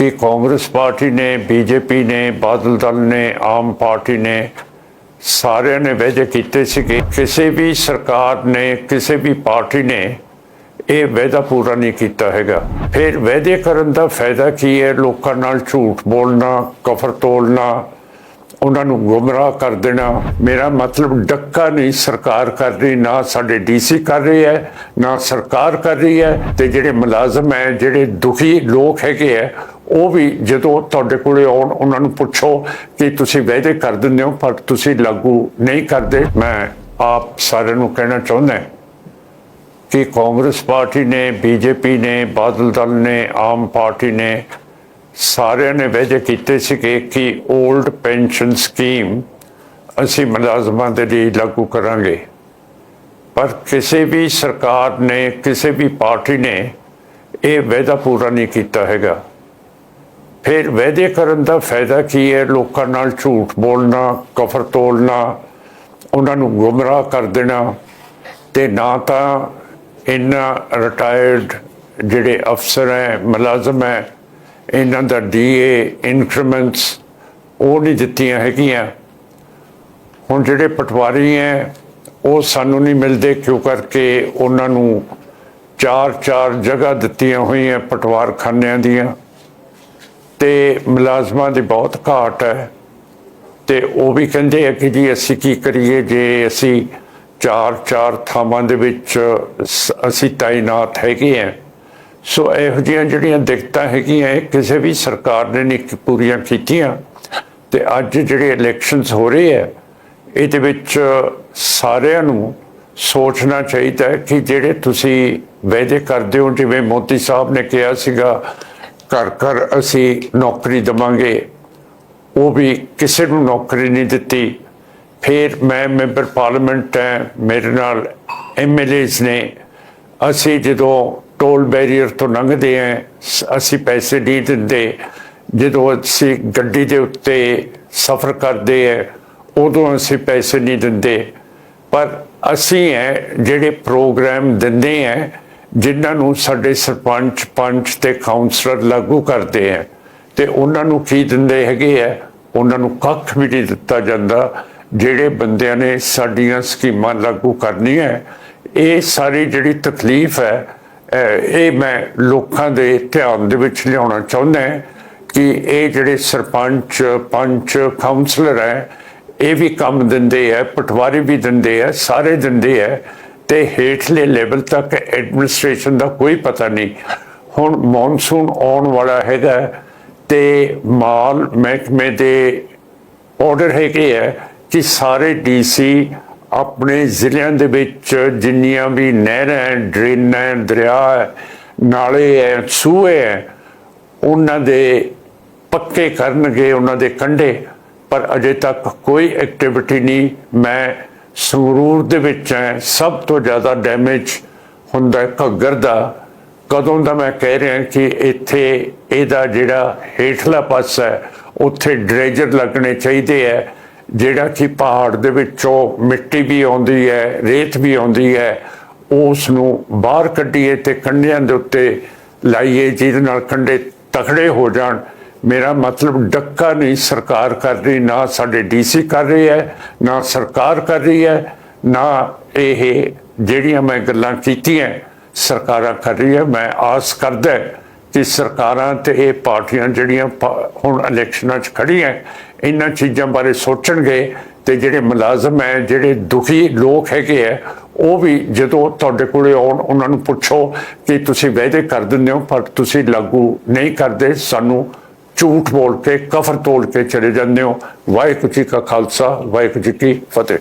ਕਿ ਕਾਂਗਰਸ ਪਾਰਟੀ ਨੇ, ਬੀਜੇਪੀ ਨੇ, ਬਾਦਲ ਦਲ ਨੇ, ਆਮ ਪਾਰਟੀ ਨੇ ਸਾਰਿਆਂ ਨੇ ਵਾਅਦੇ ਕੀਤੇ ਸੀ ਕਿ ਕਿਸੇ ਵੀ ਸਰਕਾਰ ਨੇ, ਕਿਸੇ ਵੀ ਪਾਰਟੀ ਨੇ ਇਹ ਵਾਅਦਾ ਪੂਰਾ ਨਹੀਂ ਕੀਤਾ ਹੈਗਾ। ਫਿਰ ਵਾਅਦੇ ਕਰਨ ਦਾ ਫਾਇਦਾ ਕੀ ਹੈ? ਲੋਕਾਂ ਨਾਲ ਝੂਠ ਬੋਲਣਾ, ਕਫਰ ਤੋਲਣਾ ਉਹਨਾਂ ਨੂੰ ਗੁੰਮਰਾਹ ਕਰ ਦੇਣਾ। ਮੇਰਾ ਮਤਲਬ ਡੱਕਾ ਨਹੀਂ ਸਰਕਾਰ ਕਰ ਰਹੀ, ਨਾ ਸਾਡੇ ਡੀਸੀ ਕਰ ਰਹੀ ਹੈ, ਨਾ ਸਰਕਾਰ ਕਰ ਰਹੀ ਹੈ ਤੇ ਜਿਹੜੇ ਮੁਲਾਜ਼ਮ ਹੈ, ਜਿਹੜੇ ਦੁਖੀ ਲੋਕ ਹੈਗੇ ਹੈ ਉਹ ਵੀ ਜਦੋਂ ਤੁਹਾਡੇ ਕੋਲੇ ਆਉਣ, ਉਹਨਾਂ ਨੂੰ ਪੁੱਛੋ ਕਿ ਤੁਸੀਂ ਵਾਅਦੇ ਕਰ ਦਿੰਦੇ ਹੋ, ਪਰ ਤੁਸੀਂ ਲਾਗੂ ਨਹੀਂ ਕਰਦੇ। ਮੈਂ ਆਪ ਸਾਰਿਆਂ ਨੂੰ ਕਹਿਣਾ ਚਾਹੁੰਦਾ ਕਿ ਕਾਂਗਰਸ ਪਾਰਟੀ ਨੇ, ਬੀਜੇਪੀ ਨੇ, ਬਾਦਲ ਦਲ ਨੇ, ਆਮ ਪਾਰਟੀ ਨੇ ਸਾਰਿਆਂ ਨੇ ਵਾਅਦੇ ਕੀਤੇ ਸੀ ਕਿ 올ਡ ਪੈਨਸ਼ਨ ਸਕੀਮ ਅਸੀਂ ਮੁਲਾਜ਼ਮਾਂ ਦੇ ਲਈ ਲਾਗੂ ਕਰਾਂਗੇ। ਪਰ ਕਿਸੇ ਵੀ ਸਰਕਾਰ ਨੇ, ਕਿਸੇ ਵੀ ਪਾਰਟੀ ਨੇ ਇਹ ਵਾਅਦਾ ਪੂਰਾ ਨਹੀਂ ਕੀਤਾ ਹੈਗਾ। ਫਿਰ ਵਾਅਦੇ ਕਰਨ ਦਾ ਫਾਇਦਾ ਕੀ ਹੈ? ਲੋਕਾਂ ਨਾਲ ਝੂਠ ਬੋਲਣਾ, ਕਫਰ ਤੋਲਣਾ, ਉਹਨਾਂ ਨੂੰ ਗੁੰਮਰਾਹ ਕਰ ਦੇਣਾ ਤੇ ਨਾ ਤਾਂ ਇਹਨਾਂ ਰਿਟਾਇਰਡ ਜਿਹੜੇ ਅਫਸਰ ਹੈ, ਮੁਲਾਜ਼ਮ ਹੈ, ਇਹਨਾਂ ਦਾ ਡੀਏ ਇਨਕਰੀਮੈਂਟਸ ਉਹ ਨਹੀਂ ਦਿੱਤੀਆਂ ਹੈਗੀਆਂ। ਹੁਣ ਜਿਹੜੇ ਪਟਵਾਰੀ ਹੈ, ਉਹ ਸਾਨੂੰ ਨਹੀਂ ਮਿਲਦੇ ਕਿਉਂ ਕਰਕੇ ਉਹਨਾਂ ਨੂੰ ਚਾਰ ਚਾਰ ਜਗ੍ਹਾ ਦਿੱਤੀਆਂ ਹੋਈਆਂ ਪਟਵਾਰਖਾਨਿਆਂ ਦੀਆਂ। ਤੇ ਮੁਲਾਜ਼ਮਾਂ ਦੀ ਬਹੁਤ ਘਾਟ ਹੈ। ਤੇ ਉਹ ਵੀ ਕਹਿੰਦੇ ਆ ਕਿ ਜੀ ਅਸੀਂ ਕੀ ਕਰੀਏ ਜੇ ਅਸੀਂ ਚਾਰ ਚਾਰ ਥਾਵਾਂ ਦੇ ਵਿੱਚ ਸ- ਅਸੀਂ ਤਾਇਨਾਤ ਹੈਗੇ ਆ। ਸੋ ਇਹੋ ਜਿਹੀਆਂ ਜਿਹੜੀਆਂ ਦਿੱਕਤਾਂ ਹੈਗੀਆਂ, ਇਹ ਕਿਸੇ ਵੀ ਸਰਕਾਰ ਨੇ ਨਹੀਂ ਪੂਰੀਆਂ ਕੀਤੀਆਂ। ਤੇ ਅੱਜ ਜਿਹੜੇ ਇਲੈਕਸ਼ਨਸ ਹੋ ਰਹੇ ਆ, ਇਹਦੇ ਵਿੱਚ ਸਾਰਿਆਂ ਨੂੰ ਸੋਚਣਾ ਚਾਹੀਦਾ ਕਿ ਜਿਹੜੇ ਤੁਸੀਂ ਵਾਅਦੇ ਕਰਦੇ ਹੋ, ਜਿਵੇਂ ਮੋਦੀ ਸਾਹਿਬ ਨੇ ਕਿਹਾ ਸੀਗਾ ਘਰ ਘਰ ਅਸੀਂ ਨੌਕਰੀ ਦਵਾਂਗੇ। ਉਹ ਵੀ ਕਿਸੇ ਨੂੰ ਨੌਕਰੀ ਨਹੀਂ ਦਿੱਤੀ। ਫਿਰ ਮੈਂ ਮੈਂਬਰ ਪਾਰਲੀਮੈਂਟ ਹੈ, ਮੇਰੇ ਨਾਲ ਐਮਐਲਏਸ ਨੇ। ਅਸੀਂ ਜਦੋਂ ਟੋਲ ਬੈਰੀਅਰ ਤੋਂ ਲੰਘਦੇ ਹਾਂ, ਸ- ਅਸੀਂ ਪੈਸੇ ਨਹੀਂ ਦਿੰਦੇ। ਜਦੋਂ ਅਸੀਂ ਗੱਡੀ ਦੇ ਉੱਤੇ ਸਫ਼ਰ ਕਰਦੇ ਹਾਂ, ਉਦੋਂ ਅਸੀਂ ਪੈਸੇ ਨਹੀਂ ਦਿੰਦੇ। ਪਰ ਅਸੀਂ ਹੈ, ਜਿਹੜੇ ਪ੍ਰੋਗਰਾਮ ਦਿੰਦੇ ਹੈ ਜਿਨ੍ਹਾਂ ਨੂੰ ਸਾਡੇ ਸਰਪੰਚ, ਪੰਚ ਤੇ ਕਾਉਂਸਲਰ ਲਾਗੂ ਕਰਦੇ ਹੈ ਤੇ ਉਹਨਾਂ ਨੂੰ ਕੀ ਦਿੰਦੇ ਹੈਗੇ ਆ? ਉਹਨਾਂ ਨੂੰ ਕੱਖ ਵੀ ਨਹੀਂ ਦਿੱਤਾ ਜਾਂਦਾ। ਜਿਹੜੇ ਬੰਦਿਆਂ ਨੇ ਸਾਡੀਆਂ ਸਕੀਮਾਂ ਲਾਗੂ ਕਰਨੀਆਂ, ਇਹ ਸਾਰੀ ਜਿਹੜੀ ਤਕਲੀਫ ਹੈ ਇਹ ਮੈਂ ਲੋਕਾਂ ਦੇ ਧਿਆਨ ਦੇ ਵਿੱਚ ਲਿਆਉਣਾ ਚਾਹੁੰਦਾ ਹਾਂ ਕਿ ਇਹ ਜਿਹੜੇ ਸਰਪੰਚ, ਪੰਚ ਕਾਉਂਸਲਰ ਹੈ, ਇਹ ਵੀ ਕੰਮ ਦਿੰਦੇ ਆ, ਪਟਵਾਰੀ ਵੀ ਦਿੰਦੇ ਆ, ਸਾਰੇ ਦਿੰਦੇ ਆ। ਤੇ ਹੇਠਲੇ ਲੈਵਲ ਤੱਕ ਐਡਮਿਨਿਸਟ੍ਰੇਸ਼ਨ ਦਾ ਕੋਈ ਪਤਾ ਨਹੀਂ। ਹੁਣ ਮੌਨਸੂਨ ਆਉਣ ਵਾਲਾ ਹੈਗਾ ਤੇ ਮਾਲ ਮਹਿਕਮੇ ਦੇ ਆਰਡਰ ਹੈਗੇ ਹੈ ਕਿ ਸਾਰੇ ਡੀਸੀ ਆਪਣੇ ਜ਼ਿਲ੍ਹਿਆਂ ਦੇ ਵਿੱਚ ਜਿੰਨੀਆਂ ਵੀ ਨਹਿਰਾਂ ਡਰੇਨਾਂ ਦਰਿਆ ਹੈ, ਨਾਲੇ ਹੈ ਸੂਏ ਹੈ ਉਹਨਾਂ ਦੇ ਪੱਕੇ ਕਰਨਗੇ ਉਹਨਾਂ ਦੇ ਕੰਢੇ। ਪਰ ਅਜੇ ਤੱਕ ਕੋਈ ਐਕਟੀਵਿਟੀ ਨਹੀਂ। ਮੈਂ ਸੰਗਰੂਰ ਦੇ ਵਿੱਚ ਹੈ, ਸਭ ਤੋਂ ਜ਼ਿਆਦਾ ਡੈਮੇਜ ਹੁੰਦਾ ਘੱਗਰ ਦਾ। ਕਦੋਂ ਦਾ ਮੈਂ ਕਹਿ ਰਿਹਾ ਕਿ ਇੱਥੇ ਇਹਦਾ ਜਿਹੜਾ ਹੇਠਲਾ ਪਾਸਾ ਹੈ, ਉੱਥੇ ਡਰੇਜਰ ਲੱਗਣੇ ਚਾਹੀਦੇ ਹੈ, ਜਿਹੜਾ ਕਿ ਪਹਾੜ ਦੇ ਵਿੱਚੋਂ ਮਿੱਟੀ ਵੀ ਆਉਂਦੀ ਹੈ, ਰੇਤ ਵੀ ਆਉਂਦੀ ਹੈ ਉਸ ਨੂੰ ਬਾਹਰ ਕੱਢੀਏ ਤੇ ਕੰਢਿਆਂ ਦੇ ਉੱਤੇ ਲਾਈਏ, ਜਿਹਦੇ ਨਾਲ ਕੰਢੇ ਤਕੜੇ ਹੋ ਜਾਣ। ਮੇਰਾ ਮਤਲਬ ਡੱਕਾ ਨਹੀਂ, ਸਰਕਾਰ ਕਰ ਰਹੀ, ਨਾ ਸਾਡੇ ਡੀਸੀ ਕਰ ਰਹੀ ਹੈ, ਨਾ ਸਰਕਾਰ ਕਰ ਰਹੀ ਹੈ, ਨਾ ਇਹ ਜਿਹੜੀਆਂ ਮੈਂ ਗੱਲਾਂ ਕੀਤੀਆਂ, ਸਰਕਾਰਾਂ ਕਰ ਰਹੀ ਹੈ। ਮੈਂ ਆਸ ਕਰਦਾ ਕਿ ਸਰਕਾਰਾਂ ਤੇ ਇਹ ਪਾਰਟੀਆਂ ਜਿਹੜੀਆਂ ਹੁਣ ਇਲੈਕਸ਼ਨਾਂ 'ਚ ਖੜੀਆਂ ਇਹਨਾਂ ਚੀਜ਼ਾਂ ਬਾਰੇ ਸੋਚਣਗੇ ਤੇ ਜਿਹੜੇ ਮੁਲਾਜ਼ਮ ਹੈ, ਜਿਹੜੇ ਦੁਖੀ ਲੋਕ ਹੈਗੇ ਆ ਉਹ ਵੀ ਜਦੋਂ ਤੁਹਾਡੇ ਕੋਲੇ ਆਉਣ, ਉਹਨਾਂ ਨੂੰ ਪੁੱਛੋ ਕਿ ਤੁਸੀਂ ਵਾਅਦੇ ਕਰ ਦਿੰਦੇ ਹੋ, ਪਰ ਤੁਸੀਂ ਲਾਗੂ ਨਹੀਂ ਕਰਦੇ, ਸਾਨੂੰ ਝੂਠ ਬੋਲ ਕੇ, ਕਫਰ ਤੋੜ ਕੇ ਚਲੇ ਜਾਂਦੇ ਹੋ। ਵਾਹਿਗੁਰੂ ਜੀ ਕਾ ਖਾਲਸਾ, ਵਾਹਿਗੁਰੂ ਜੀ ਕੀ ਫਤਿਹ।